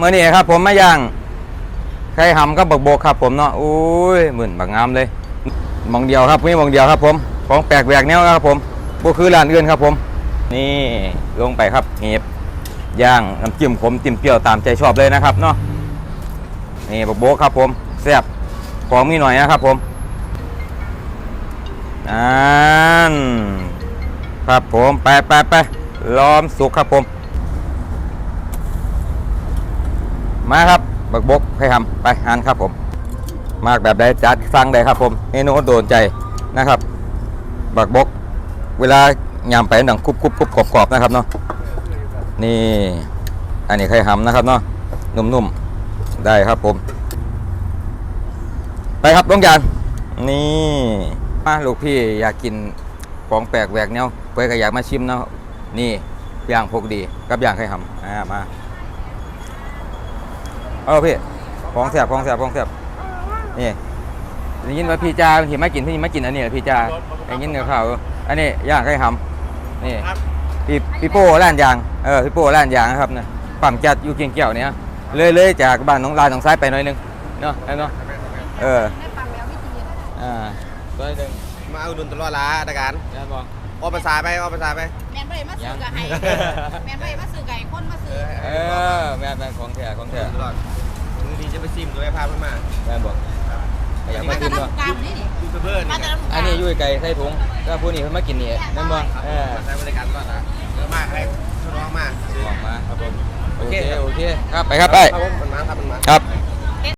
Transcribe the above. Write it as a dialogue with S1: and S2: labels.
S1: มื่อนี้ครับผมมาย่างไข่หำกับบักโบกครับผมเนาะอุ้ยหมื่นบักงามเลยมองเดียวครับมีหมองเดียวครับผมของแปลกแหวกแนวครับผมก็คือร้านอื่นครับผม นี่ลงไปครับเห็บย่างน้ำจิ้มขมจิ้มเปรี้ยวตามใจชอบเลยนะครับเนาะนี่บักโบกครับผมแซ่บของมีหน่อยนะครับผมอ่านครับผมไปไปไปล้อมสุกครับผม มาครับบักบกให้ทำไปงานครับผม มากแบบใดจัดสั่งได้ครับผมเมนูโดนใจนะครับ บักบก เวลายำไปหนังกรุบกรุบกรุบกรอบกรอบนะครับเนาะนี่อันนี้ไข่หำนะครับเนาะนุ่มๆได้ครับผม ไปครับลงจานนี่มาลูกพี่อยากกินของแปลกแหวกแนวเพื่อก็อยากมาชิมเนาะนี่ย่างพกดีกับย่างไข่หำอ่ามา เออพี่ของแสบของแสบของแสบนี่ได้ยินว่าพี่จ้าเห็นไม่กินพี่ไม่กินอันนี้เหรอพี่จ้าได้ยินกับข่าวอันนี้ย่างไข่หำนี่
S2: ครับ
S1: พี่พี่โป้ร้านยางเออพี่โป้ร้านยางนะครับเนี่ยปั๊มจัดอยู่เกียงเกี่ยวเนี่ยเลยเลยจากบ้านน้องลานน้องซ้ายไปหน่อยหนึงเนาะเนาะเออ
S3: ได้ฟังแล้ววิธี
S1: อ่าร้อยหนึ่ง
S2: มาเอาดุนตลอดละตะการ
S1: ได้บอก
S2: ออกภาษาไปออกภาษาไป
S3: แมนบ่ได้มาซื้อกับไห้แมนบ่ได้มาซื้อไก่คนมาซื้อ
S1: เออแม่นแม่นของแท้ข องแท้
S2: ตลอดมือดีจะไปซิมตัวไอ้พาเพื่อนมา
S1: แม่นบอกอยาก
S3: มา
S1: มา
S3: แต่
S1: กิน
S3: ละ
S1: เนาะ
S3: กามนี่ดิ
S2: ยูทูบเบอร์
S3: มา
S2: นี่
S3: แต่ละกาม
S1: อันนี้อยุ่ยไก่ใส่ถุงก็ผู้นี้เพิ่นมากินนี่แม่นบ่เออ
S2: ใช้บริการตลอดละเยอะมากให้ทดลองมาก
S1: ออกมาครับผมโอเค
S2: โอเคครับ
S1: โอเคครับไปครับไป
S2: ครับผมมันมาครับมันมา
S1: ครับ